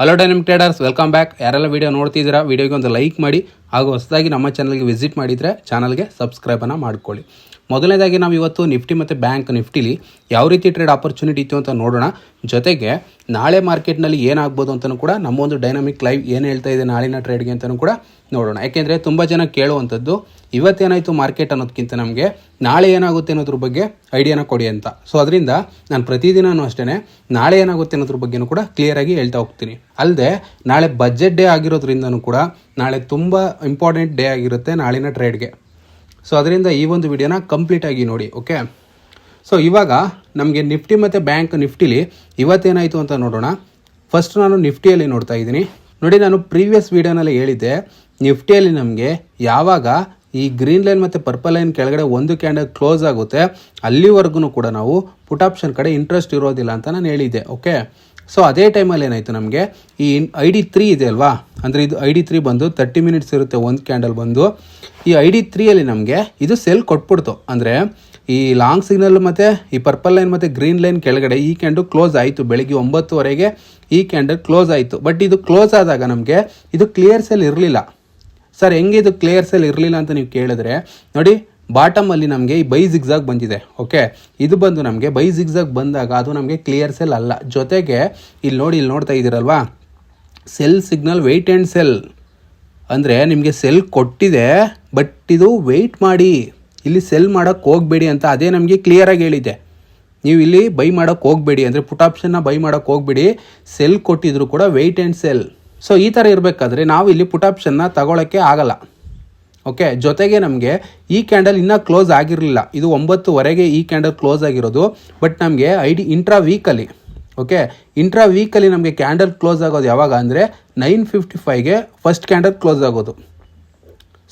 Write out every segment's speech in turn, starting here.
Hello dynamic traders welcome back ಯಾರೆಲ್ಲ video ನೋಡ್ತಿದ್ದೀರಾ ವಿಡಿಯೋಗೆ ಒಂದು ಲೈಕ್ ಮಾಡಿ. ಹಾಗೂ ಹೊಸದಾಗಿ ನಮ್ಮ ಚಾನಲ್ಗೆ ವಿಸಿಟ್ ಮಾಡಿದರೆ ಚಾನಲ್ಗೆ ಸಬ್ಸ್ಕ್ರೈಬನ್ನು ಮಾಡ್ಕೊಳ್ಳಿ. ಮೊದಲನೇದಾಗಿ ನಾವು ಇವತ್ತು ನಿಫ್ಟಿ ಮತ್ತು ಬ್ಯಾಂಕ್ ನಿಫ್ಟಿಲಿ ಯಾವ ರೀತಿ ಟ್ರೇಡ್ ಆಪರ್ಚುನಿಟಿ ಇತ್ತು ಅಂತ ನೋಡೋಣ. ಜೊತೆಗೆ ನಾಳೆ ಮಾರ್ಕೆಟ್ನಲ್ಲಿ ಏನಾಗ್ಬೋದು ಅಂತಲೂ ಕೂಡ ನಮ್ಮ ಒಂದು ಡೈನಾಮಿಕ್ ಲೈವ್ ಏನು ಹೇಳ್ತಾ ಇದೆ ನಾಳಿನ ಟ್ರೇಡ್ಗೆ ಅಂತಲೂ ಕೂಡ ನೋಡೋಣ. ಯಾಕೆಂದರೆ ತುಂಬ ಜನ ಕೇಳುವಂಥದ್ದು ಇವತ್ತೇನಾಯಿತು ಮಾರ್ಕೆಟ್ ಅನ್ನೋದಕ್ಕಿಂತ ನಮಗೆ, ನಾಳೆ ಏನಾಗುತ್ತೆ ಅನ್ನೋದ್ರ ಬಗ್ಗೆ ಐಡಿಯಾನ ಕೊಡಿ ಅಂತ. ಸೊ ಅದರಿಂದ ನಾನು ಪ್ರತಿದಿನವೂ ಅಷ್ಟೇ ನಾಳೆ ಏನಾಗುತ್ತೆ ಅನ್ನೋದ್ರ ಬಗ್ಗೆನೂ ಕೂಡ ಕ್ಲಿಯರಾಗಿ ಹೇಳ್ತಾ ಹೋಗ್ತೀನಿ. ಅಲ್ಲದೆ ನಾಳೆ ಬಜೆಟ್ ಡೇ ಆಗಿರೋದ್ರಿಂದನೂ ಕೂಡ ನಾಳೆ ತುಂಬ ಇಂಪಾರ್ಟೆಂಟ್ ಡೇ ಆಗಿರುತ್ತೆ ನಾಳಿನ ಟ್ರೇಡ್ಗೆ ಸೊ ಅದರಿಂದ ಈ ಒಂದು ವಿಡಿಯೋನ ಕಂಪ್ಲೀಟಾಗಿ ನೋಡಿ ಓಕೆ ಸೊ ಇವಾಗ ನಮಗೆ ನಿಫ್ಟಿ ಮತ್ತು ಬ್ಯಾಂಕ್ ನಿಫ್ಟಿಲಿ ಇವತ್ತೇನಾಯಿತು ಅಂತ ನೋಡೋಣ. ಫಸ್ಟ್ ನಾನು ನಿಫ್ಟಿಯಲ್ಲಿ ನೋಡ್ತಾ ಇದ್ದೀನಿ. ನೋಡಿ, ನಾನು ಪ್ರೀವಿಯಸ್ ವೀಡಿಯೋನಲ್ಲಿ ಹೇಳಿದ್ದೆ, ನಿಫ್ಟಿಯಲ್ಲಿ ನಮಗೆ ಯಾವಾಗ ಈ ಗ್ರೀನ್ ಲೈನ್ ಮತ್ತು ಪರ್ಪಲ್ ಲೈನ್ ಕೆಳಗಡೆ ಒಂದು ಕ್ಯಾಂಡಲ್ ಕ್ಲೋಸ್ ಆಗುತ್ತೆ, ಅಲ್ಲಿವರೆಗೂ ಕೂಡ ನಾವು ಪುಟ್ ಆಪ್ಷನ್ ಕಡೆ ಇಂಟ್ರೆಸ್ಟ್ ಇರೋದಿಲ್ಲ ಅಂತ ನಾನು ಹೇಳಿದ್ದೆ ಓಕೆ ಸೊ ಅದೇ ಟೈಮಲ್ಲಿ ಏನಾಯಿತು ನಮಗೆ? ಈ ಐ ಡಿ ತ್ರೀ ಇದೆ ಅಲ್ವಾ? ಅಂದರೆ ಇದು ಐ ಡಿ ತ್ರೀ ಬಂದು ತರ್ಟಿ ಮಿನಿಟ್ಸ್ ಇರುತ್ತೆ, ಒಂದು ಕ್ಯಾಂಡಲ್ ಬಂದು. ಈ ಐ ಡಿ ತ್ರೀಯಲ್ಲಿ ನಮಗೆ ಇದು ಸೆಲ್ ಕೊಟ್ಬಿಡ್ತು. ಅಂದರೆ ಈ ಲಾಂಗ್ ಸಿಗ್ನಲ್ ಮತ್ತು, ಈ ಪರ್ಪಲ್ ಲೈನ್ ಮತ್ತು ಗ್ರೀನ್ ಲೈನ್ ಕೆಳಗಡೆ ಈ ಕ್ಯಾಂಡಲ್ ಕ್ಲೋಸ್ ಆಯಿತು. ಬೆಳಗ್ಗೆ ಒಂಬತ್ತುವರೆಗೆ ಈ ಕ್ಯಾಂಡಲ್ ಕ್ಲೋಸ್ ಆಯಿತು. ಬಟ್ ಇದು ಕ್ಲೋಸ್ ಆದಾಗ ನಮಗೆ ಇದು ಕ್ಲಿಯರ್ ಸೆಲ್ ಇರಲಿಲ್ಲ. ಸರ್, ಹೆಂಗೆ ಇದು ಕ್ಲಿಯರ್ ಸೆಲ್ ಇರಲಿಲ್ಲ ಅಂತ ನೀವು ಕೇಳಿದ್ರೆ, ನೋಡಿ ಬಾಟಮಲ್ಲಿ ನಮಗೆ ಈ ಬೈ ಜಿಗ್ಸಾಗ್ ಬಂದಿದೆ ಓಕೆ ಇದು ಬಂದು ನಮಗೆ ಬೈ ಜಿಗ್ಸಾಗ್ ಬಂದಾಗ ಅದು ನಮಗೆ ಕ್ಲಿಯರ್ ಸೆಲ್ ಅಲ್ಲ. ಜೊತೆಗೆ ಇಲ್ಲಿ ನೋಡಿ, ಇಲ್ಲಿ ನೋಡ್ತಾ ಇದ್ದೀರಲ್ವಾ? Sell signal wait and sell ಅಂದರೆ ನಿಮಗೆ ಸೆಲ್ ಕೊಟ್ಟಿದೆ ಬಟ್ ಇದು ವೆಯ್ಟ್ ಮಾಡಿ. ಇಲ್ಲಿ ಸೆಲ್ ಮಾಡೋಕ್ಕೆ ಹೋಗಬೇಡಿ ಅಂತ ಅದೇ ನಮಗೆ ಕ್ಲಿಯರಾಗಿ ಹೇಳಿದೆ. ನೀವು ಇಲ್ಲಿ ಬೈ ಮಾಡೋಕ್ಕೆ ಹೋಗಬೇಡಿ, ಅಂದರೆ ಪುಟ್ ಆಪ್ಷನ್ನ ಬೈ ಮಾಡೋಕ್ಕೆ ಹೋಗಬೇಡಿ. ಸೆಲ್ ಕೊಟ್ಟಿದ್ರು ಕೂಡ ವೆಯ್ಟ್ ಆ್ಯಂಡ್ ಸೆಲ್ ಸೊ ಈ ಥರ ಇರಬೇಕಾದ್ರೆ ನಾವು ಇಲ್ಲಿ ಪುಟ್ ಆಪ್ಷನ್ನ ತಗೊಳ್ಳೋಕ್ಕೆ ಆಗಲ್ಲ. ಓಕೆ ಜೊತೆಗೆ ನಮಗೆ ಈ ಕ್ಯಾಂಡಲ್ ಇನ್ನೂ ಕ್ಲೋಸ್ ಆಗಿರಲಿಲ್ಲ. ಇದು ಒಂಬತ್ತುವರೆಗೆ ಈ ಕ್ಯಾಂಡಲ್ ಕ್ಲೋಸ್ ಆಗಿರೋದು. ಬಟ್ ನಮಗೆ ಐ ಡಿ ಇಂಟ್ರಾ ವೀಕಲ್ಲಿ ಓಕೆ ಇಂಟ್ರಾ ವೀಕಲ್ಲಿ ನಮಗೆ ಕ್ಯಾಂಡಲ್ ಕ್ಲೋಸ್ ಆಗೋದು ಯಾವಾಗ ಅಂದರೆ ನೈನ್ ಫಿಫ್ಟಿ ಫೈವ್ಗೆ ಫಸ್ಟ್ ಕ್ಯಾಂಡಲ್ ಕ್ಲೋಸ್ ಆಗೋದು.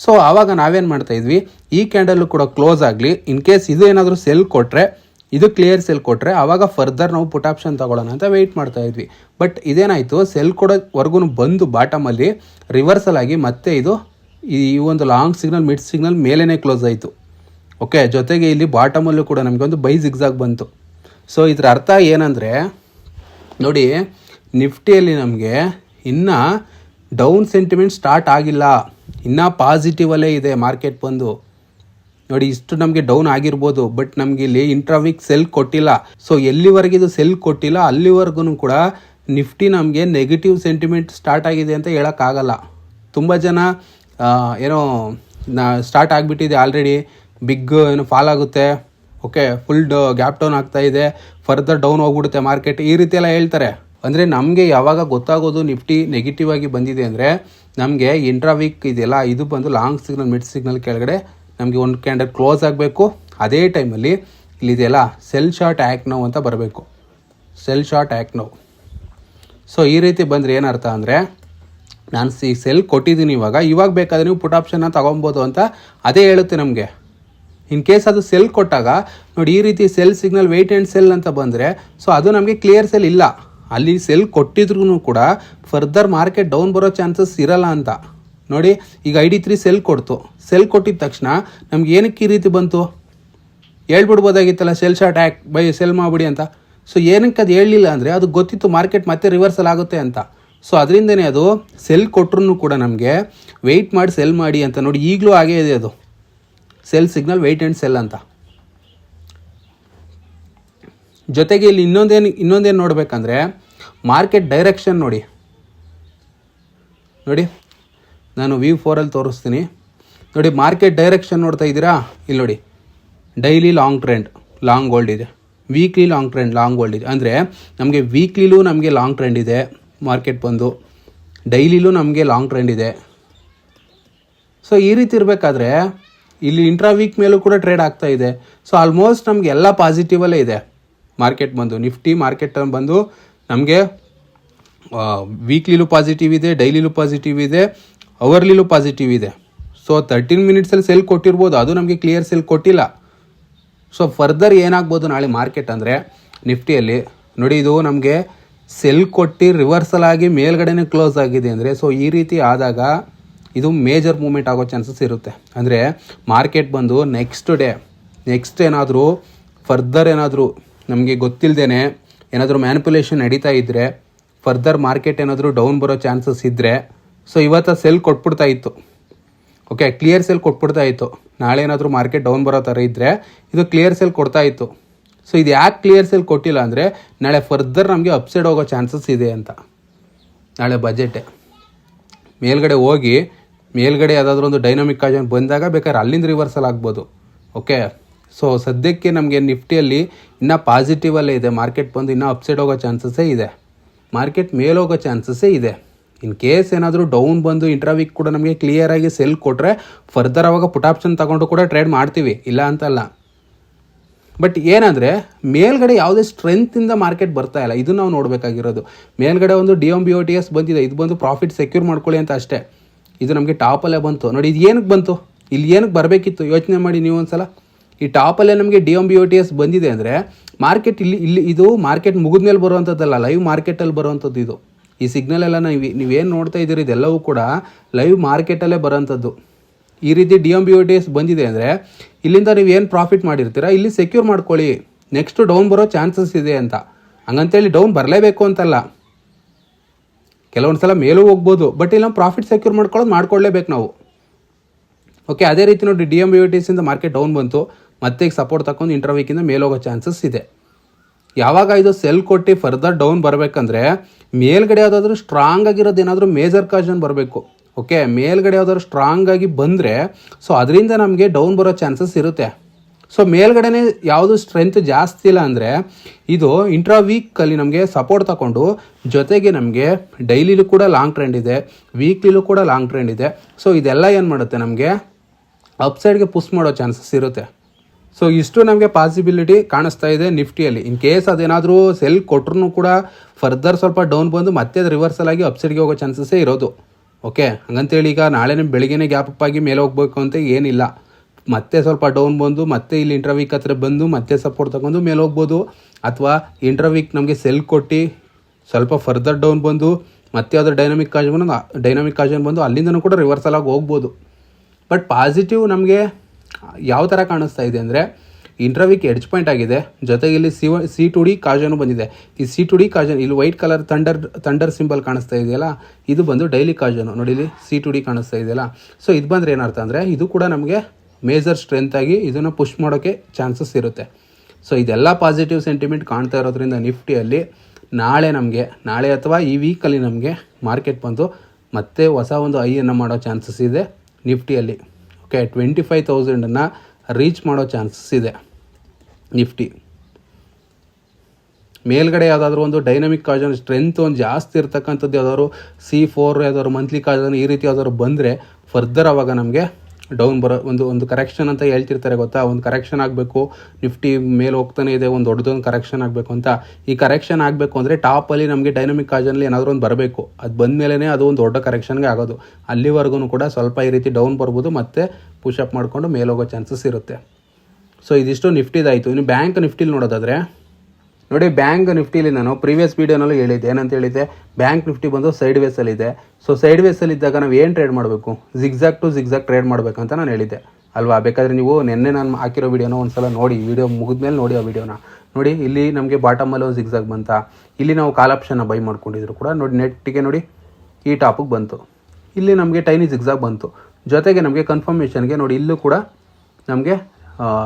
ಸೊ ಆವಾಗ ನಾವೇನು ಮಾಡ್ತಾ ಇದ್ವಿ? ಈ ಕ್ಯಾಂಡಲ್ಲು ಕೂಡ ಕ್ಲೋಸ್ ಆಗಲಿ. ಇನ್ ಕೇಸ್ ಇದು ಏನಾದರೂ ಸೆಲ್ ಕೊಟ್ಟರೆ ಇದು ಕ್ಲಿಯರ್ ಸೆಲ್ ಕೊಟ್ಟರೆ ಆವಾಗ ಫರ್ದರ್ ನಾವು ಪುಟ್ ಆಪ್ಷನ್ ತೊಗೊಳ್ಳೋಣ ಅಂತ ವೆಯ್ಟ್ ಮಾಡ್ತಾ ಇದ್ವಿ. ಬಟ್ ಇದೇನಾಯಿತು? ಸೆಲ್ ಕೊಡೋವರೆಗೂ ಬಂದು ಬಾಟಮಲ್ಲಿ ರಿವರ್ಸಲ್ ಆಗಿ ಮತ್ತೆ ಇದು ಈ ಒಂದು ಲಾಂಗ್ ಸಿಗ್ನಲ್ ಮಿಡ್ ಸಿಗ್ನಲ್ ಮೇಲೇ ಕ್ಲೋಸ್ ಆಯಿತು. ಓಕೆ ಜೊತೆಗೆ ಇಲ್ಲಿ ಬಾಟಮಲ್ಲೂ ಕೂಡ ನಮಗೆ ಒಂದು ಬೈ ಜಿಗ್ಸಾಗ್ ಬಂತು. ಸೊ ಇದರ ಅರ್ಥ ಏನಂದರೆ, ನೋಡಿ, ನಿಫ್ಟಿಯಲ್ಲಿ ನಮಗೆ ಇನ್ನೂ ಡೌನ್ ಸೆಂಟಿಮೆಂಟ್ ಸ್ಟಾರ್ಟ್ ಆಗಿಲ್ಲ. ಇನ್ನೂ ಪಾಸಿಟಿವಲ್ಲೇ ಇದೆ ಮಾರ್ಕೆಟ್ ಬಂದು. ನೋಡಿ, ಇಷ್ಟು ನಮಗೆ ಡೌನ್ ಆಗಿರ್ಬೋದು ಬಟ್ ನಮಗೆ ಇಲ್ಲಿ ಇಂಟ್ರಾವಿಕ್ ಸೆಲ್ ಕೊಟ್ಟಿಲ್ಲ. ಸೊ ಎಲ್ಲಿವರೆಗೆ ಇದು ಸೆಲ್ ಕೊಟ್ಟಿಲ್ಲ, ಅಲ್ಲಿವರೆಗೂ ಕೂಡ ನಿಫ್ಟಿ ನಮಗೆ ನೆಗೆಟಿವ್ ಸೆಂಟಿಮೆಂಟ್ ಸ್ಟಾರ್ಟ್ ಆಗಿದೆ ಅಂತ ಹೇಳೋಕ್ಕಾಗಲ್ಲ. ತುಂಬ ಜನ ಏನೋ, ನಾ ಸ್ಟಾರ್ಟ್ ಆಗಿಬಿಟ್ಟಿದೆ ಆಲ್ರೆಡಿ ಬಿಗ್ ಏನು ಫಾಲ್ ಆಗುತ್ತೆ. Okay full the gap down ಆಗ್ತಾ ಇದೆ. ಫರ್ದರ್ ಡೌನ್ ಹೋಗ್ಬಿಡುತ್ತೆ ಮಾರ್ಕೆಟ್ ಈ ರೀತಿ ಎಲ್ಲ ಹೇಳ್ತಾರೆ. ಅಂದರೆ ನಮಗೆ ಯಾವಾಗ ಗೊತ್ತಾಗೋದು ನಿಫ್ಟಿ ನೆಗೆಟಿವ್ ಆಗಿ ಬಂದಿದೆ ಅಂದರೆ ನಮಗೆ ಇಂಟ್ರಾ ವೀಕ್ ಇದೆಯಲ್ಲ ಇದು ಬಂದು ಲಾಂಗ್ ಸಿಗ್ನಲ್ ಮಿಡ್ ಸಿಗ್ನಲ್ ಕೆಳಗಡೆ ನಮಗೆ ಒಂದು ಕ್ಯಾಂಡಲ್ ಕ್ಲೋಸ್ ಆಗಬೇಕು. ಅದೇ ಟೈಮಲ್ಲಿ ಇಲ್ಲಿದೆಯಲ್ಲ ಸೆಲ್ ಶಾರ್ಟ್ ಆ್ಯಕ್ ನೋವು ಅಂತ ಬರಬೇಕು. ಸೆಲ್ ಶಾರ್ಟ್ ಆ್ಯಕ್ ನೋವು ಸೊ ಈ ರೀತಿ ಬಂದರೆ ಏನರ್ಥ ಅಂದರೆ ನಾನು ಸಿ ಸೆಲ್ ಕೊಟ್ಟಿದ್ದೀನಿ ಇವಾಗ. ಇವಾಗ ಬೇಕಾದ್ರೆ ನೀವು ಪುಟ್ ಆಪ್ಷನ್ನ ತೊಗೊಬೋದು ಅಂತ ಅದೇ ಹೇಳುತ್ತೆ ನಮಗೆ. ಇನ್ ಕೇಸ್ ಅದು ಸೆಲ್ ಕೊಟ್ಟಾಗ, ನೋಡಿ ಈ ರೀತಿ sell signal wait and sell ಅಂತ ಬಂದರೆ, ಸೊ ಅದು ನಮಗೆ ಕ್ಲಿಯರ್ ಸೆಲ್ ಇಲ್ಲ. ಅಲ್ಲಿ ಸೆಲ್ ಕೊಟ್ಟಿದ್ರು ಕೂಡ ಫರ್ದರ್ ಮಾರ್ಕೆಟ್ ಡೌನ್ ಬರೋ ಚಾನ್ಸಸ್ ಇರಲ್ಲ ಅಂತ. ನೋಡಿ, ಈಗ ಐ ಡಿ ತ್ರೀ ಸೆಲ್ ಕೊಡ್ತು. ಸೆಲ್ ಕೊಟ್ಟಿದ ತಕ್ಷಣ ನಮ್ಗೆ ಏನಕ್ಕೆ ಈ ರೀತಿ ಬಂತು? ಹೇಳ್ಬಿಡ್ಬೋದಾಗಿತ್ತಲ್ಲ ಸೆಲ್ ಶಾರ್ಟ್ ಆ್ಯಕ್ ಬೈ ಸೆಲ್ ಮಾಡಿಬಿಡಿ ಅಂತ. ಸೊ ಏನಕ್ಕೆ ಅದು ಹೇಳಲಿಲ್ಲ ಅಂದರೆ, ಅದು ಗೊತ್ತಿತ್ತು ಮಾರ್ಕೆಟ್ ಮತ್ತೆ ರಿವರ್ಸಲ್ ಆಗುತ್ತೆ ಅಂತ. ಸೊ ಅದರಿಂದನೇ ಅದು ಸೆಲ್ ಕೊಟ್ರೂ ಕೂಡ ನಮಗೆ ವೆಯ್ಟ್ ಮಾಡಿ ಸೆಲ್ ಮಾಡಿ ಅಂತ ನೋಡಿ ಈಗಲೂ ಹಾಗೇ ಇದೆ ಅದು. Sell signal wait and sell ಅಂತ. ಜೊತೆಗೆ ಇಲ್ಲಿ ಇನ್ನೊಂದೇನು ಇನ್ನೊಂದೇನು ನೋಡಬೇಕಂದ್ರೆ ಮಾರ್ಕೆಟ್ ಡೈರೆಕ್ಷನ್ ನೋಡಿ. ನೋಡಿ, ನಾನು ವಿ ಫೋರಲ್ಲಿ ತೋರಿಸ್ತೀನಿ. ನೋಡಿ ಮಾರ್ಕೆಟ್ ಡೈರೆಕ್ಷನ್ ನೋಡ್ತಾ ಇದ್ದೀರಾ? ಇಲ್ಲಿ ನೋಡಿ daily long trend long gold ಇದೆ. Weekly long trend long gold ಇದೆ. ಅಂದರೆ ನಮಗೆ ವೀಕ್ಲಿಲೂ ನಮಗೆ ಲಾಂಗ್ ಟ್ರೆಂಡ್ ಇದೆ. ಮಾರ್ಕೆಟ್ ಬಂದು. ಡೈಲಿಲೂ ನಮಗೆ ಲಾಂಗ್ ಟ್ರೆಂಡ್ ಇದೆ. ಸೊ ಈ ರೀತಿ ಇರಬೇಕಾದ್ರೆ ಇಲ್ಲಿ ಇಂಟ್ರಾ ವೀಕ್ ಮೇಲೂ ಕೂಡ ಟ್ರೇಡ್ ಆಗ್ತಾ ಇದೆ. ಸೊ ಆಲ್ಮೋಸ್ಟ್ ನಮಗೆ ಎಲ್ಲ ಪಾಸಿಟಿವಲ್ಲೇ ಇದೆ. ಮಾರ್ಕೆಟ್ ಬಂದು ನಿಫ್ಟಿ ಮಾರ್ಕೆಟ್ ಬಂದು ನಮಗೆ ವೀಕ್ಲಿಲೂ ಪಾಸಿಟಿವ್ ಇದೆ ಡೈಲಿಲೂ ಪಾಸಿಟಿವ್ ಇದೆ ಅವರ್ಲಿಲೂ ಪಾಸಿಟಿವ್ ಇದೆ. ಸೊ ತರ್ಟೀನ್ ಮಿನಿಟ್ಸಲ್ಲಿ ಸೆಲ್ ಕೊಟ್ಟಿರ್ಬೋದು. ಅದು ನಮಗೆ ಕ್ಲಿಯರ್ ಸೆಲ್ ಕೊಟ್ಟಿಲ್ಲ. ಸೊ ಫರ್ದರ್ ಏನಾಗ್ಬೋದು ನಾಳೆ ಮಾರ್ಕೆಟ್ ಅಂದರೆ ನಿಫ್ಟಿಯಲ್ಲಿ ನೋಡಿ ಇದು ನಮಗೆ ಸೆಲ್ ಕೊಟ್ಟು ರಿವರ್ಸಲ್ ಆಗಿ ಮೇಲ್ಗಡೆನೇ ಕ್ಲೋಸ್ ಆಗಿದೆ ಅಂದರೆ ಸೊ ಈ ರೀತಿ ಆದಾಗ ಇದು ಮೇಜರ್ ಮೂಮೆಂಟ್ ಆಗೋ ಚಾನ್ಸಸ್ ಇರುತ್ತೆ. ಅಂದರೆ ಮಾರ್ಕೆಟ್ ಬಂದು ನೆಕ್ಸ್ಟ್ ಡೇ ನೆಕ್ಸ್ಟ್ ಏನಾದರೂ ಫರ್ದರ್ ಏನಾದರೂ ನಮಗೆ ಗೊತ್ತಿಲ್ಲದೇ ಏನಾದರೂ ಮ್ಯಾನಿಪುಲೇಷನ್ ನಡೀತಾ ಇದ್ದರೆ ಫರ್ದರ್ ಮಾರ್ಕೆಟ್ ಏನಾದರೂ ಡೌನ್ ಬರೋ ಚಾನ್ಸಸ್ ಇದ್ದರೆ ಸೊ ಇವತ್ತು ಸೆಲ್ ಕೊಟ್ಬಿಡ್ತಾ ಇತ್ತು. ಓಕೆ ಕ್ಲಿಯರ್ ಸೆಲ್ ಕೊಟ್ಬಿಡ್ತಾ ಇತ್ತು. ನಾಳೆ ಏನಾದರೂ ಮಾರ್ಕೆಟ್ ಡೌನ್ ಬರೋ ಥರ ಇದ್ದರೆ ಇದು ಕ್ಲಿಯರ್ ಸೆಲ್ ಕೊಡ್ತಾ ಇತ್ತು. ಸೊ ಇದು ಯಾಕೆ ಕ್ಲಿಯರ್ ಸೆಲ್ ಕೊಟ್ಟಿಲ್ಲ ಅಂದರೆ, ನಾಳೆ ಫರ್ದರ್ ನಮಗೆ ಅಪ್ಸೈಡ್ ಹೋಗೋ ಚಾನ್ಸಸ್ ಇದೆ ಅಂತ. ನಾಳೆ ಬಜೆಟೆ ಮೇಲ್ಗಡೆ ಹೋಗಿ, ಮೇಲ್ಗಡೆ ಯಾವುದಾದ್ರೂ ಒಂದು ಡೈನಾಮಿಕ್ ಕಾಜನ್ ಬಂದಾಗ ಬೇಕಾದ್ರೆ ಅಲ್ಲಿಂದ ರಿವರ್ಸಲ್ ಆಗ್ಬೋದು. ಓಕೆ ಸೊ ಸದ್ಯಕ್ಕೆ ನಮಗೆ ನಿಫ್ಟಿಯಲ್ಲಿ ಇನ್ನೂ ಪಾಸಿಟಿವಲ್ಲೇ ಇದೆ. ಮಾರ್ಕೆಟ್ ಬಂದು ಇನ್ನೂ ಅಪ್ಸೈಡ್ ಹೋಗೋ ಚಾನ್ಸಸ್ಸೇ ಇದೆ. ಮಾರ್ಕೆಟ್ ಮೇಲೆ ಹೋಗೋ ಚಾನ್ಸಸ್ಸೇ ಇದೆ. ಇನ್ ಕೇಸ್ ಏನಾದರೂ ಡೌನ್ ಬಂದು ಇಂಟ್ರಾವೀಕ್ ಕೂಡ ನಮಗೆ ಕ್ಲಿಯರಾಗಿ ಸೆಲ್ ಕೊಟ್ಟರೆ ಫರ್ದರ್ ಅವಾಗ ಪುಟ್ ಆಪ್ಷನ್ ತಗೊಂಡು ಕೂಡ ಟ್ರೇಡ್ ಮಾಡ್ತೀವಿ. ಇಲ್ಲ ಅಂತಲ್ಲ. ಬಟ್ ಏನಂದರೆ, ಮೇಲ್ಗಡೆ ಯಾವುದೇ ಸ್ಟ್ರೆಂತಿಂದ ಮಾರ್ಕೆಟ್ ಬರ್ತಾ ಇಲ್ಲ. ಇದು ನಾವು ನೋಡಬೇಕಾಗಿರೋದು. ಮೇಲ್ಗಡೆ ಒಂದು D M B O T S ಬಂದಿದೆ. ಇದು ಬಂದು ಪ್ರಾಫಿಟ್ ಸೆಕ್ಯೂರ್ ಮಾಡ್ಕೊಳ್ಳಿ ಅಂತ ಅಷ್ಟೇ. ಇದು ನಮಗೆ ಟಾಪಲ್ಲೇ ಬಂತು. ನೋಡಿ, ಇದು ಏನಕ್ಕೆ ಬಂತು? ಇಲ್ಲಿ ಏನಕ್ಕೆ ಬರಬೇಕಿತ್ತು? ಯೋಚನೆ ಮಾಡಿ ನೀವು ಒಂದ್ಸಲ. ಈ ಟಾಪಲ್ಲೇ ನಮಗೆ D M B O T S ಬಂದಿದೆ ಅಂದರೆ ಮಾರ್ಕೆಟ್ ಇಲ್ಲಿ ಇಲ್ಲಿ ಇದು ಮಾರ್ಕೆಟ್ ಮುಗಿದ ಮೇಲೆ ಬರುವಂಥದ್ದಲ್ಲ ಲೈವ್ ಮಾರ್ಕೆಟಲ್ಲಿ ಬರುವಂಥದ್ದು ಇದು. ಈ ಸಿಗ್ನಲ್ ಎಲ್ಲ ನೀವು, ನೀವೇನು ನೋಡ್ತಾ ಇದ್ದೀರಿ, ಇದೆಲ್ಲವೂ ಕೂಡ ಲೈವ್ ಮಾರ್ಕೆಟಲ್ಲೇ ಬರೋಂಥದ್ದು ಈ ರೀತಿ ಡಿ ಎಂ ಬಿ ಒ ಬಂದಿದೆ ಅಂದರೆ ಇಲ್ಲಿಂದ ನೀವು ಏನು ಪ್ರಾಫಿಟ್ ಮಾಡಿರ್ತೀರಾ? ಇಲ್ಲಿ ಸೆಕ್ಯೂರ್ ಮಾಡ್ಕೊಳ್ಳಿ. ನೆಕ್ಸ್ಟ್ ಡೌನ್ ಬರೋ ಚಾನ್ಸಸ್ ಇದೆ ಅಂತ. ಹಂಗಂತೇಳಿ ಡೌನ್ ಬರಲೇಬೇಕು ಅಂತಲ್ಲ. ಕೆಲವೊಂದು ಸಲ ಮೇಲೂ ಹೋಗ್ಬೋದು. ಬಟ್ ಇಲ್ಲಿ ನಾವು ಪ್ರಾಫಿಟ್ ಸೆಕ್ಯೂರ್ ಮಾಡ್ಕೊಳ್ಳೋದು ಮಾಡ್ಕೊಳ್ಳೇಬೇಕು ನಾವು. ಓಕೆ ಅದೇ ರೀತಿ ನೋಡಿ D M B O T ಎಸ್ಸಿಂದ market down ಬಂತು. ಮತ್ತೆ ಈಗ ಸಪೋರ್ಟ್ ತಗೊಂಡು ಇಂಟರ್ ಮೇಲೋಗೋ ಚಾನ್ಸಸ್ ಇದೆ. ಯಾವಾಗ ಇದು ಸೆಲ್ ಕೊಟ್ಟು ಫರ್ದರ್ ಡೌನ್ ಬರಬೇಕಂದ್ರೆ ಮೇಲ್ಗಡೆ ಯಾವುದಾದ್ರೂ ಸ್ಟ್ರಾಂಗ್ ಆಗಿರೋದು ಏನಾದರೂ ಮೇಜರ್ ಕಾಜನ್ ಬರಬೇಕು. ಓಕೆ, ಮೇಲ್ಗಡೆ ಯಾವ್ದಾದ್ರು ಸ್ಟ್ರಾಂಗ್ ಆಗಿ ಬಂದರೆ ಸೊ ಅದರಿಂದ ನಮಗೆ ಡೌನ್ ಬರೋ ಚಾನ್ಸಸ್ ಇರುತ್ತೆ. ಸೊ ಮೇಲ್ಗಡೆನೇ ಯಾವುದು ಸ್ಟ್ರೆಂತ್ ಜಾಸ್ತಿ ಇಲ್ಲ ಅಂದರೆ, ಇದು ಇಂಟ್ರಾ ವೀಕಲ್ಲಿ ನಮಗೆ ಸಪೋರ್ಟ್ ತಗೊಂಡು ಜೊತೆಗೆ ನಮಗೆ ಡೈಲಿಲೂ ಕೂಡ ಲಾಂಗ್ ಟ್ರೆಂಡ್ ಇದೆ ವೀಕ್ಲಿಲೂ ಕೂಡ ಲಾಂಗ್ ಟ್ರೆಂಡ್ ಇದೆ. ಸೊ ಇದೆಲ್ಲ ಏನು ಮಾಡುತ್ತೆ ನಮಗೆ? ಅಪ್ಸೈಡ್ಗೆ ಪುಷ್ ಮಾಡೋ ಚಾನ್ಸಸ್ ಇರುತ್ತೆ. ಸೊ ಇಷ್ಟು ನಮಗೆ ಪಾಸಿಬಿಲಿಟಿ ಕಾಣಿಸ್ತಾ ಇದೆ ನಿಫ್ಟಿಯಲ್ಲಿ. ಇನ್ ಕೇಸ್ ಅದೇನಾದರೂ ಸೆಲ್ ಕೊಟ್ಟರು ಕೂಡ ಫರ್ದರ್ ಸ್ವಲ್ಪ ಡೌನ್ ಬಂದು ಮತ್ತೆ ಅದು ರಿವರ್ಸಲ್ ಆಗಿ ಅಪ್ಸೈಡ್ಗೆ ಹೋಗೋ ಚಾನ್ಸಸ್ಸೇ ಇರೋದು. ಓಕೆ, ಹಂಗಂತೇಳಿ ಈಗ ನಾಳೆನೇ ಬೆಳಿಗ್ಗೆನೇ ಗ್ಯಾಪ್ ಆಗಿ ಮೇಲೆ ಹೋಗ್ಬೇಕು ಅಂತ ಏನಿಲ್ಲ. ಮತ್ತೆ ಸ್ವಲ್ಪ ಡೌನ್ ಬಂದು, ಮತ್ತೆ ಇಲ್ಲಿ ಇಂಟರ್ವ್ಯೂಕ್ ಹತ್ರ ಬಂದು, ಮತ್ತೆ ಸಪೋರ್ಟ್ ತಗೊಂಡು ಮೇಲೆ ಹೋಗ್ಬೋದು. ಅಥವಾ ಇಂಟರ್ವ್ಯೂಕ್ ನಮಗೆ ಸೆಲ್ ಕೊಟ್ಟು ಸ್ವಲ್ಪ ಫರ್ದರ್ ಡೌನ್ ಬಂದು, ಮತ್ತೆ ಅದರ ಡೈನಾಮಿಕ್ ಕಾಜನ್ ಡೈನಾಮಿಕ್ ಕಾಜನ್ ಬಂದು, ಅಲ್ಲಿಂದನೂ ಕೂಡ ರಿವರ್ಸಲ್ ಆಗಿ ಹೋಗ್ಬೋದು. ಬಟ್ ಪಾಸಿಟಿವ್ ನಮಗೆ ಯಾವ ಥರ ಕಾಣಿಸ್ತಾ ಇದೆ ಅಂದರೆ ಇಂಟರ್ವ್ಯೂಕ್ ಎಡ್ಜ್ ಪಾಯಿಂಟ್ ಆಗಿದೆ. ಜೊತೆಗೆ ಇಲ್ಲಿ ಸಿ ಸಿ ಟು ಡಿ ಕಾಜನು ಬಂದಿದೆ. ಈ ಸಿ ಟು ಡಿ ಕಾಜನ್, ಇಲ್ಲಿ white colour thunder thunder symbol ಕಾಣಿಸ್ತಾ ಇದೆಯಲ್ಲ? ಇದು ಬಂದು ಡೈಲಿ ಕಾಜನು ನೋಡಿ ಇಲ್ಲಿ ಸಿ ಟು ಡಿ ಕಾಣಿಸ್ತಾ ಇದೆಯಲ್ಲ? ಸೊ ಇದು ಬಂದರೆ ಏನರ್ಥ ಅಂದರೆ, ಇದು ಕೂಡ ನಮಗೆ ಮೇಜರ್ ಸ್ಟ್ರೆಂತ್ ಆಗಿ ಇದನ್ನು ಪುಷ್ ಮಾಡೋಕ್ಕೆ ಚಾನ್ಸಸ್ ಇರುತ್ತೆ. ಸೊ ಇದೆಲ್ಲ ಪಾಸಿಟಿವ್ ಸೆಂಟಿಮೆಂಟ್ ಕಾಣ್ತಾ ಇರೋದ್ರಿಂದ ನಿಫ್ಟಿಯಲ್ಲಿ ನಾಳೆ ನಮಗೆ, ನಾಳೆ ಅಥವಾ ಈ ವೀಕಲ್ಲಿ ನಮಗೆ ಮಾರ್ಕೆಟ್ ಬಂದು ಮತ್ತೆ ಹೊಸ ಒಂದು ಐಯನ್ನು ಮಾಡೋ ಚಾನ್ಸಸ್ ಇದೆ ನಿಫ್ಟಿಯಲ್ಲಿ. ಓಕೆ ಟ್ವೆಂಟಿ ಫೈವ್ ತೌಸಂಡನ್ನು ರೀಚ್ ಮಾಡೋ ಚಾನ್ಸಸ್ ಇದೆ. ನಿಫ್ಟಿ. ಮೇಲ್ಗಡೆ ಯಾವುದಾದ್ರೂ ಒಂದು ಡೈನಮಿಕ್ ಕಾಜನ್ ಸ್ಟ್ರೆಂತ್ ಒಂದು ಜಾಸ್ತಿ ಇರ್ತಕ್ಕಂಥದ್ದು ಯಾವ್ದಾದ್ರು ಸಿ ಫೋರ್ ಯಾವ್ದಾದ್ರು ಮಂತ್ಲಿ ಕಾಜನ್ ಈ ರೀತಿ ಯಾವ್ದಾದ್ರು ಬಂದರೆ ಫರ್ದರ್ ಆವಾಗ ನಮಗೆ ಡೌನ್ ಬರೋ ಒಂದು ಒಂದು ಕರೆಕ್ಷನ್ ಅಂತ ಹೇಳ್ತಿರ್ತಾರೆ ಗೊತ್ತಾ? ಒಂದು ಕರೆಕ್ಷನ್ ಆಗಬೇಕು, ನಿಫ್ಟಿ ಮೇಲೆ ಹೋಗ್ತಾನೆ ಇದೆ, ಒಂದು ದೊಡ್ಡದೊಂದು ಕರೆಕ್ಷನ್ ಆಗಬೇಕು ಅಂತ. ಈ ಕರೆಕ್ಷನ್ ಆಗಬೇಕು ಅಂದರೆ ಟಾಪಲ್ಲಿ ನಮಗೆ ಡೈನಮಿಕ್ ಕಾಜನಲ್ಲಿ ಏನಾದರೂ ಒಂದು ಬರಬೇಕು. ಅದು ಬಂದ ಮೇಲೇ ಅದು ಒಂದು ದೊಡ್ಡ ಕರೆಕ್ಷನ್ಗೆ ಆಗೋದು. ಅಲ್ಲಿವರೆಗೂ ಕೂಡ ಸ್ವಲ್ಪ ಈ ರೀತಿ ಡೌನ್ ಬರ್ಬೋದು, ಮತ್ತೆ ಪುಷಪ್ ಮಾಡಿಕೊಂಡು ಮೇಲೋಗೋ ಚಾನ್ಸಸ್ ಇರುತ್ತೆ. ಸೊ ಇದಿಷ್ಟು ನಿಫ್ಟಿದಾಯಿತು ಇನ್ನು ಬ್ಯಾಂಕ್ ನಿಫ್ಟಿಲಿ ನೋಡೋದಾದರೆ, ನೋಡಿ ಬ್ಯಾಂಕ್ ನಿಫ್ಟಿಲಿ ನಾನು ಪ್ರೀವಿಯಸ್ ವೀಡಿಯೋನಲ್ಲೂ ಹೇಳಿದ್ದೆ. ಏನಂತ ಹೇಳಿದ್ದೆ? ಬ್ಯಾಂಕ್ ನಿಫ್ಟಿ ಬಂದು ಸೈಡ್ ವೇಸಲ್ಲಿದೆ ಸೊ ಸೈಡ್ ವೇಸಲ್ಲಿ ಇದ್ದಾಗ ನಾವು ಏನು ಟ್ರೇಡ್ ಮಾಡಬೇಕು? ಜಿಗ್ಜಾಕ್ ಟು ಜಿಗ್ಜಾಕ್ ಟ್ರೇಡ್ ಮಾಡಬೇಕಂತ ನಾನು ಹೇಳಿದ್ದೆ. ಅಲ್ವಾ? ಬೇಕಾದರೆ ನೀವು ನಿನ್ನೆ ನಾನು ಹಾಕಿರೋ ವೀಡಿಯೋನ ಒಂದ್ಸಲ ನೋಡಿ ವೀಡಿಯೋ ಮುಗಿದ್ಮೇಲೆ ನೋಡಿ ಆ ವೀಡಿಯೋನ ನೋಡಿ, ಇಲ್ಲಿ ನಮಗೆ ಬಾಟಮಲ್ಲಿ ಒಂದು ಜಿಗ್ಜಾಗ್ ಬಂತ. ಇಲ್ಲಿ ನಾವು ಕಾಲ್ ಆಪ್ಷನ್ನ ಬೈ ಮಾಡ್ಕೊಂಡಿದ್ರು ಕೂಡ. ನೋಡಿ ನೆಟ್ಟಿಗೆ ನೋಡಿ, ಈ ಟಾಪಿಗೆ ಬಂತು. ಇಲ್ಲಿ ನಮಗೆ ಟೈನಿ ಜಿಗ್ಜಾಗ್ ಬಂತು. ಜೊತೆಗೆ ನಮಗೆ ಕನ್ಫರ್ಮೇಷನ್ಗೆ ನೋಡಿ, ಇಲ್ಲೂ ಕೂಡ ನಮಗೆ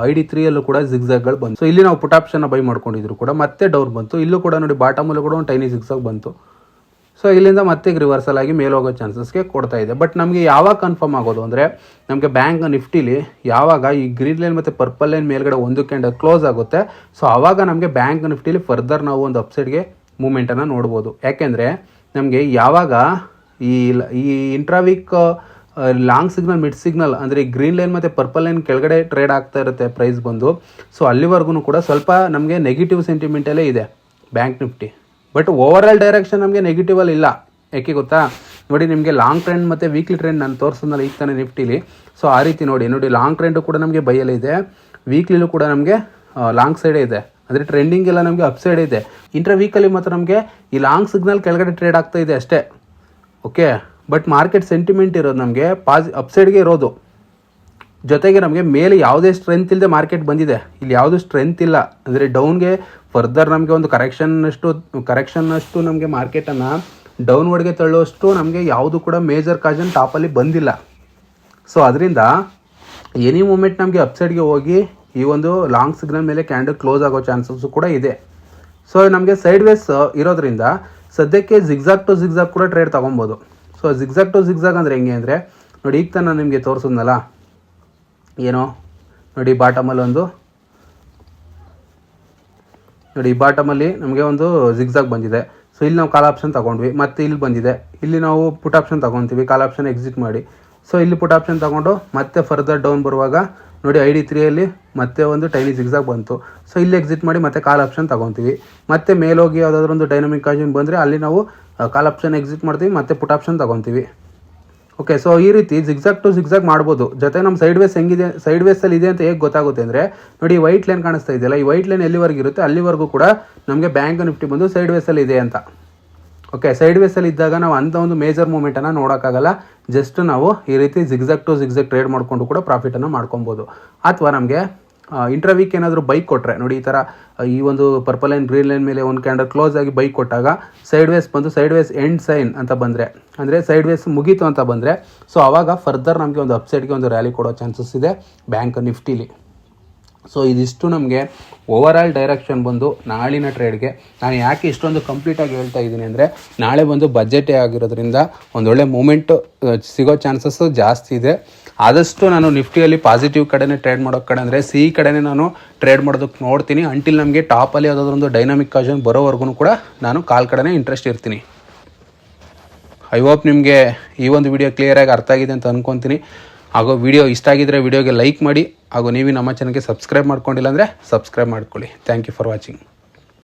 ಐ ಡಿ ತ್ರೀಯಲ್ಲೂ ಕೂಡ ಜಿಗ್ಜಾಗ್ಗಳು ಬಂತು. ಇಲ್ಲಿ ನಾವು ಪುಟ್ ಆಪ್ಷನ್ನ ಬೈ ಮಾಡ್ಕೊಂಡಿದ್ರು ಕೂಡ ಮತ್ತೆ ಡೌನ್ ಬಂತು. ಇಲ್ಲೂ ಕೂಡ ನೋಡಿ ಬಾಟಮಲ್ಲೂ ಕೂಡ ಒಂದು ಟೈನಿ ಜಿಗ್ಜಾಗ್ ಬಂತು. ಸೊ ಇಲ್ಲಿಂದ ಮತ್ತೆ ರಿವರ್ಸಲ್ ಆಗಿ ಮೇಲೆ ಹೋಗೋ ಚಾನ್ಸಸ್ಗೆ ಕೊಡ್ತಾ ಇದೆ. ಬಟ್ ನಮಗೆ ಯಾವಾಗ ಕನ್ಫರ್ಮ್ ಆಗೋದು ಅಂದರೆ, ನಮಗೆ ಬ್ಯಾಂಕ್ ನಿಫ್ಟಿಲಿ ಯಾವಾಗ ಈ ಗ್ರೀನ್ ಲೈನ್ ಮತ್ತು ಪರ್ಪಲ್ ಲೈನ್ ಮೇಲ್ಗಡೆ ಒಂದು ಕ್ಯಾಂಡ್ ಕ್ಲೋಸ್ ಆಗುತ್ತೆ. ಸೊ ಆವಾಗ ನಮಗೆ ಬ್ಯಾಂಕ್ ನಿಫ್ಟಿಲಿ ಫರ್ದರ್ ನಾವು ಒಂದು ಅಪ್ಸೈಡ್ಗೆ ಮೂಮೆಂಟನ್ನು ನೋಡ್ಬೋದು. ಯಾಕೆಂದರೆ, ನಮಗೆ ಯಾವಾಗ ಈ ಈ intraweek long signal mid signal ಅಂದರೆ ಗ್ರೀನ್ ಲೈನ್ ಮತ್ತು ಪರ್ಪಲ್ ಲೈನ್ ಕೆಳಗಡೆ ಟ್ರೇಡ್ ಆಗ್ತಾ ಇರುತ್ತೆ ಪ್ರೈಸ್ ಬಂದು. ಸೊ ಅಲ್ಲಿವರೆಗೂ ಕೂಡ ಸ್ವಲ್ಪ ನಮಗೆ ನೆಗೆಟಿವ್ ಸೆಂಟಿಮೆಂಟಲ್ಲೇ ಇದೆ bank Nifty but overall direction ನಮಗೆ ನೆಗೆಟಿವ್ ಅಲ್ಲಿ ಇಲ್ಲ. ಯಾಕೆ ಗೊತ್ತಾ? ನೋಡಿ, ನಿಮಗೆ ಲಾಂಗ್ ಟ್ರೆಂಡ್ ಮತ್ತು ವೀಕ್ಲಿ ಟ್ರೆಂಡ್ ನಾನು ತೋರಿಸೋದಲ್ಲ ಈಗ ತಾನೇ ನಿಫ್ಟಿಲಿ. ಸೊ ಆ ರೀತಿ ನೋಡಿ ನೋಡಿ ಲಾಂಗ್ ಟ್ರೆಂಡು ಕೂಡ ನಮಗೆ ಬೈಯಲ್ಲಿ ಇದೆ. ವೀಕ್ಲಿಲೂ ಕೂಡ ನಮಗೆ ಲಾಂಗ್ ಸೈಡೇ ಇದೆ. ಅಂದರೆ ಟ್ರೆಂಡಿಂಗ್ ಎಲ್ಲ ನಮಗೆ ಅಪ್ ಸೈಡ್ ಇದೆ. ಇಂಟ್ರ ವೀಕಲ್ಲಿ ಮಾತ್ರ ನಮಗೆ ಈ ಲಾಂಗ್ ಸಿಗ್ನಲ್ ಕೆಳಗಡೆ ಟ್ರೇಡ್ ಆಗ್ತಾ ಇದೆ ಅಷ್ಟೇ. ಓಕೆ ಬಟ್ ಮಾರ್ಕೆಟ್ ಸೆಂಟಿಮೆಂಟ್ ಇರೋದು ನಮಗೆ ಪಾಸಿ ಅಪ್ಸೈಡ್ಗೆ ಇರೋದು. ಜೊತೆಗೆ ನಮಗೆ ಮೇಲೆ ಯಾವುದೇ ಸ್ಟ್ರೆಂತ್ ಇಲ್ಲದೆ ಮಾರ್ಕೆಟ್ ಬಂದಿದೆ. ಇಲ್ಲಿ ಯಾವುದು ಸ್ಟ್ರೆಂತ್ ಇಲ್ಲ. ಅಂದರೆ ಡೌನ್ಗೆ ಫರ್ದರ್ ನಮಗೆ ಒಂದು ಕರೆಕ್ಷನ್ನಷ್ಟು ಕರೆಕ್ಷನ್ನಷ್ಟು ನಮಗೆ ಮಾರ್ಕೆಟನ್ನು ಡೌನ್ವರ್ಡ್ಗೆ ತಳ್ಳುವಷ್ಟು ನಮಗೆ ಯಾವುದು ಕೂಡ ಮೇಜರ್ ಕಾಜನ್ ಟಾಪಲ್ಲಿ ಬಂದಿಲ್ಲ. ಸೊ ಅದರಿಂದ ಎನಿ ಮೂಮೆಂಟ್ ನಮಗೆ ಅಪ್ಸೈಡ್ಗೆ ಹೋಗಿ ಈ ಒಂದು ಲಾಂಗ್ ಸಿಗ್ನಲ್ ಮೇಲೆ ಕ್ಯಾಂಡಲ್ ಕ್ಲೋಸ್ ಆಗೋ ಚಾನ್ಸಸ್ಸು ಕೂಡ ಇದೆ. ಸೊ ನಮಗೆ ಸೈಡ್ ವೇಸ್ ಇರೋದ್ರಿಂದ ಸದ್ಯಕ್ಕೆ ಜಿಗ್ಜಾಗ್ ಟು ಜಿಗ್ಜಾಗ್ ಕೂಡ ಟ್ರೇಡ್ ತೊಗೊಬೋದು. ಸೊ ಜಿಗ್ಜಾಗ್ ಟು ಜಿಗ್ಜಾಗ್ ಅಂದರೆ ಹೆಂಗೆ ಅಂದರೆ, ನೋಡಿ ಈಗ ತಾನು ನಿಮಗೆ ತೋರಿಸಿದ್ನಲ್ಲ, ಏನೋ, ನೋಡಿ ಬಾಟಮಲ್ಲಿ ಒಂದು, ನೋಡಿ ಈ ಬಾಟಮಲ್ಲಿ ನಮಗೆ ಒಂದು ಜಿಗ್ಜಾಗ್ ಬಂದಿದೆ. ಸೊ ಇಲ್ಲಿ ನಾವು ಕಾಲ್ ಆಪ್ಷನ್ ತಗೊಂಡ್ವಿ, ಮತ್ತೆ ಇಲ್ಲಿ ಬಂದಿದೆ. ಇಲ್ಲಿ ನಾವು ಪುಟ್ ಆಪ್ಷನ್ ತೊಗೊತೀವಿ ಕಾಲ್ ಆಪ್ಷನ್ ಎಕ್ಸಿಟ್ ಮಾಡಿ. ಸೊ ಇಲ್ಲಿ ಪುಟ್ ಆಪ್ಷನ್ ತಗೊಂಡು ಮತ್ತೆ ಫರ್ದರ್ ಡೌನ್ ಬರುವಾಗ, ನೋಡಿ ಐ ಡಿ ತ್ರೀಯಲ್ಲಿ ಮತ್ತೆ ಒಂದು ಟೈನಿ ಝಿಗ್ಝಾಗ್ ಬಂತು. ಸೊ ಇಲ್ಲಿ ಎಕ್ಸಿಟ್ ಮಾಡಿ ಮತ್ತೆ ಕಾಲ್ ಆಪ್ಷನ್ ತೊಗೊತೀವಿ. ಮತ್ತೆ ಮೇಲೋಗಿ ಯಾವುದಾದ್ರೂ ಒಂದು ಡೈನಮಿಕ್ ಆಪ್ಷನ್ ಬಂದರೆ ಅಲ್ಲಿ ನಾವು ಕಾಲ್ ಆಪ್ಷನ್ ಎಕ್ಸಿಟ್ ಮಾಡ್ತೀವಿ, ಮತ್ತೆ ಪುಟ್ ಆಪ್ಷನ್ ತಗೊತೀವಿ. ಓಕೆ ಸೊ ಈ ರೀತಿ ಜಿಗ್ಜಾಗ್ ಟು ಜಿಗ್ಜಾಗ್ ಮಾಡ್ಬೋದು. ಜೊತೆ ನಮ್ಮ ಸೈಡ್ ವೇಸ್ ಹೆಂಗಿದೆ ಸೈಡ್ ವೇಸಲ್ಲಿ ಇದೆ ಅಂತ ಹೇಗೆ ಗೊತ್ತಾಗುತ್ತೆ ಅಂದರೆ, ನೋಡಿ ವೈಟ್ ಲೈನ್ ಕಾಣಿಸ್ತಾ ಇದೆಯಲ್ಲ, ಈ ವೈಟ್ ಲೈನ್ ಎಲ್ಲಿವರೆಗೂ ಇರುತ್ತೆ, ಅಲ್ಲಿವರೆಗೂ ಕೂಡ ನಮಗೆ ಬ್ಯಾಂಕ್ ನಿಫ್ಟಿ ಬಂದು ಸೈಡ್ ವೇಸಲ್ಲಿ ಇದೆ ಅಂತ. ಓಕೆ ಸೈಡ್ ವೇಸಲ್ಲಿ ಇದ್ದಾಗ ನಾವು ಅಂಥ ಒಂದು ಮೇಜರ್ ಮೂಮೆಂಟನ್ನು ನೋಡೋಕ್ಕಾಗಲ್ಲ. ಜಸ್ಟ್ ನಾವು ಈ ರೀತಿ ಜಿಗ್ಜಾಗ್ ಟು ಜಿಗ್ಜಾಗ್ ಟ್ರೇಡ್ ಮಾಡಿಕೊಂಡು ಕೂಡ ಪ್ರಾಫಿಟನ್ನು ಮಾಡ್ಕೊಬೋದು. ಅಥವಾ ನಮಗೆ ಇಂಟ್ರಾ ವೀಕ್ ಏನಾದರೂ ಬೈಕ್ ಕೊಟ್ಟರೆ ನೋಡಿ ಈ ಥರ ಈ ಒಂದು ಪರ್ಪಲ್ ಲೈನ್ ಗ್ರೀನ್ ಲೈನ್ ಮೇಲೆ ಒಂದು ಕ್ಯಾಂಡಲ್ ಕ್ಲೋಸ್ ಆಗಿ ಬೈಕ್ ಕೊಟ್ಟಾಗ ಸೈಡ್ ವೇಸ್ ಬಂದು ಸೈಡ್ ವೇಸ್ ಎಂಡ್ ಸೈನ್ ಅಂತ ಬಂದರೆ, ಅಂದರೆ ಸೈಡ್ ವೇಸ್ ಮುಗೀತು ಅಂತ ಬಂದರೆ ಸೊ ಆವಾಗ ಫರ್ದರ್ ನಮಗೆ ಒಂದು ಅಪ್ಸೈಡ್ಗೆ ಒಂದು ರ್ಯಾಲಿ ಕೊಡೋ ಚಾನ್ಸಸ್ ಇದೆ ಬ್ಯಾಂಕ್ ನಿಫ್ಟಿಲಿ. ಸೊ ಇದಿಷ್ಟು ನಮಗೆ ಓವರ್ ಆಲ್ ಡೈರೆಕ್ಷನ್ ಬಂದು ನಾಳಿನ ಟ್ರೇಡ್ಗೆ ನಾನು ಯಾಕೆ ಇಷ್ಟೊಂದು ಕಂಪ್ಲೀಟಾಗಿ ಹೇಳ್ತಾ ಇದ್ದೀನಿ ಅಂದರೆ, ನಾಳೆ ಬಂದು ಬಜೆಟೇ ಆಗಿರೋದ್ರಿಂದ ಒಂದೊಳ್ಳೆ ಮೂಮೆಂಟು ಸಿಗೋ ಚಾನ್ಸಸ್ಸು ಜಾಸ್ತಿ ಇದೆ. ಆದಷ್ಟು ನಾನು ನಿಫ್ಟಿಯಲ್ಲಿ ಪಾಸಿಟಿವ್ ಕಡೆನೇ ಟ್ರೇಡ್ ಮಾಡೋ ಕಡೆ ಅಂದರೆ ಸಿ ಕಡೆನೇ ನಾನು ಟ್ರೇಡ್ ಮಾಡೋದಕ್ಕೆ ನೋಡ್ತೀನಿ. ಅಂಟಿಲ್ ನಮಗೆ ಟಾಪಲ್ಲಿ ಯಾವುದಾದ್ರೊಂದು ಡೈನಾಮಿಕ್ ಕಾಜನ್ ಬರೋವರೆಗೂ ಕೂಡ ನಾನು ಕಾಲ್ ಕಡೆನೇ ಇಂಟ್ರೆಸ್ಟ್ ಇರ್ತೀನಿ. ಐ ಹೋಪ್ ನಿಮಗೆ ಈ ಒಂದು ವಿಡಿಯೋ ಕ್ಲಿಯರಾಗಿ ಅರ್ಥ ಆಗಿದೆ ಅಂತ ಅಂದ್ಕೊತೀನಿ ಹಾಗೂ ವಿಡಿಯೋ ಇಷ್ಟ ಆಗಿದ್ದರೆ ವಿಡಿಯೋಗೆ ಲೈಕ್ ಮಾಡಿ. ಹಾಗೂ ನೀವು ನಮ್ಮ ಚಾನಲ್ಗೆ ಸಬ್ಸ್ಕ್ರೈಬ್ ಮಾಡ್ಕೊಂಡಿಲ್ಲ ಅಂದರೆ ಸಬ್ಸ್ಕ್ರೈಬ್ ಮಾಡ್ಕೊಳ್ಳಿ. Thank you for watching